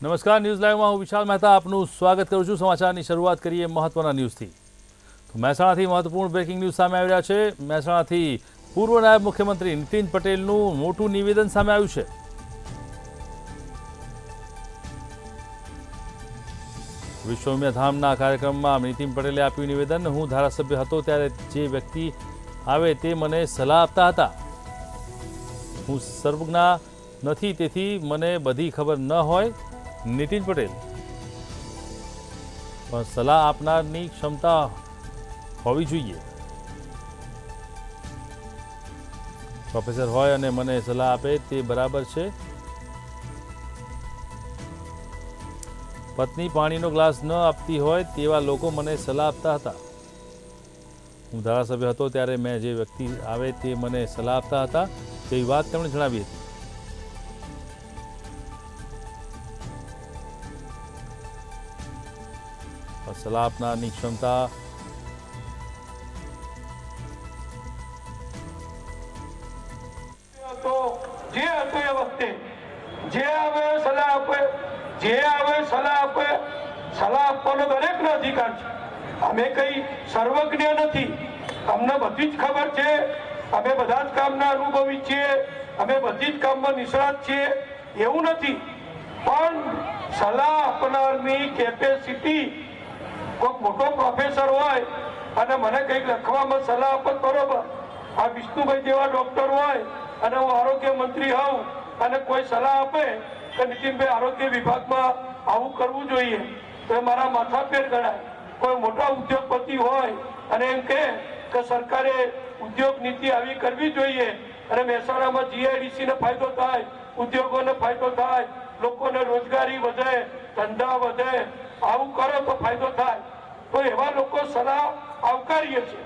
નમસ્કાર, ન્યૂઝ લાઈવમાં હું વિશાલ મહેતા આપનું સ્વાગત કરું છું. સમાચારની શરૂઆત કરીએ મહત્વના ન્યૂઝથી. મહેસાણાથી મહત્વપૂર્ણ બ્રેકિંગ ન્યૂઝ સામે આવી રહ્યા છે. મહેસાણાથી પૂર્વ નાયબ મુખ્યમંત્રી નીતિન પટેલનું મોટું નિવેદન સામે આવ્યું છે. વિશ્વમ્ય ધામના કાર્યક્રમમાં નીતિન પટેલે આપ્યું નિવેદન. હું ધારાસભ્ય હતો ત્યારે જે વ્યક્તિ આવે તે મને સલાહ આપતા હતા. હું સર્વજ્ઞા નથી, તેથી મને બધી ખબર ન હોય. નીતિન પટેલ. પણ સલાહ આપનારની ક્ષમતા હોવી જોઈએ. પ્રોફેસર હોય અને મને સલાહ આપે તે બરાબર છે. પત્ની પાણીનો ગ્લાસ ન આપતી હોય તેવા લોકો મને સલાહ આપતા હતા. હું ધારાસભ્ય હતો ત્યારે મેં જે વ્યક્તિ આવે તે મને સલાહ આપતા હતા તેવી વાત તેમણે જણાવી હતી. સલાહ આપનારની ક્ષમતા જે આવે સલાહ આપે, જે આવે સલાહ આપે, સલાહ આપવાનો દરેકનો અધિકાર છે. અમે કઈ સર્વજ્ઞ નથી. અમને બધી જ ખબર છે. અમે બધા જ કામના અનુભવી છીએ. અમે બધી જ કામમાં નિષ્ણાત છીએ. એવું નથી. પણ સલાહ આપનારની કેપેસિટી કોઈક મોટો પ્રોફેસર હોય અને મને કંઈક લખવામાં સલાહ આપત બરોબર. આ વિષ્ણુભાઈ જેવા ડોક્ટર હોય અને હું આરોગ્ય મંત્રી હોઉં અને કોઈ સલાહ આપે કે નીતિનભાઈ આરોગ્ય વિભાગમાં આવું કરવું જોઈએ. તો એ મારા પેર ગણાય. કોઈ મોટા ઉદ્યોગપતિ હોય અને એમ કે સરકારે ઉદ્યોગ નીતિ આવી કરવી જોઈએ અને મહેસાણામાં જીઆઈડીસી ને ફાયદો થાય, ઉદ્યોગોને ફાયદો થાય, લોકોને રોજગારી વધે, ધંધા વધે આવું કરો તો ફાયદો થાય. તો એવા લોકો સલાહ આવકારીએ છે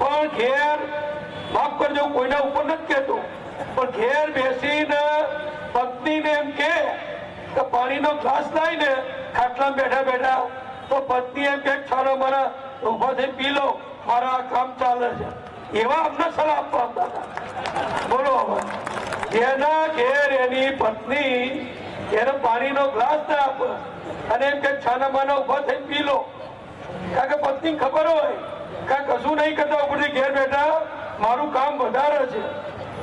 પણ ઘેર, માફ કરજો કોઈના ઉપર નથી કહેતો, પણ ઘેર બેસીને પત્નીને એમ કે પાણીનો ગ્લાસ લાવીને ખાટલા બેઠા બેઠા, તો પત્ની એમ કે છાનો મારા ઊભા થઈ પી લો, મારા કામ ચાલે છે. એવા અમને સલાહ આપવા હતા. બોલો હવે. જેના ઘેર એની પત્ની, એને પાણીનો ગ્લાસ ના આપે અને એમ કે છાના માના ઊભા થઈ પી લો. કારણ કે પત્ની ખબર હોય કે કશું નહીં કરતા ઉપરથી ઘેર બેઠા, મારું કામ વધારે છે.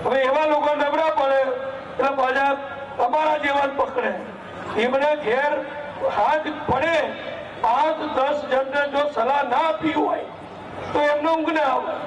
હવે એવા લોકો નબળા પડે, એટલે પાછા તમારા જેવા જ પકડે. એમને ઘેર હાથ પડે, પાંચ દસ જણને જો સલાહ ના આપી હોય, તો એમને ઊંઘ ના આવે.